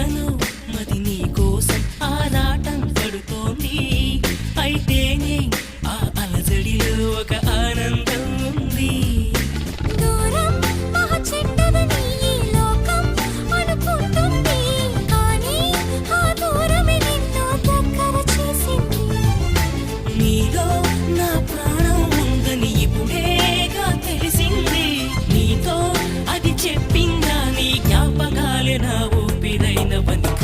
ఎదలో మది నీ కోసం ఆరాటం పడుతోంది. అయితేనే ఆ అలజడిలో ఒక ఆనందం ఉంది. దూరం நினைவனுக்கு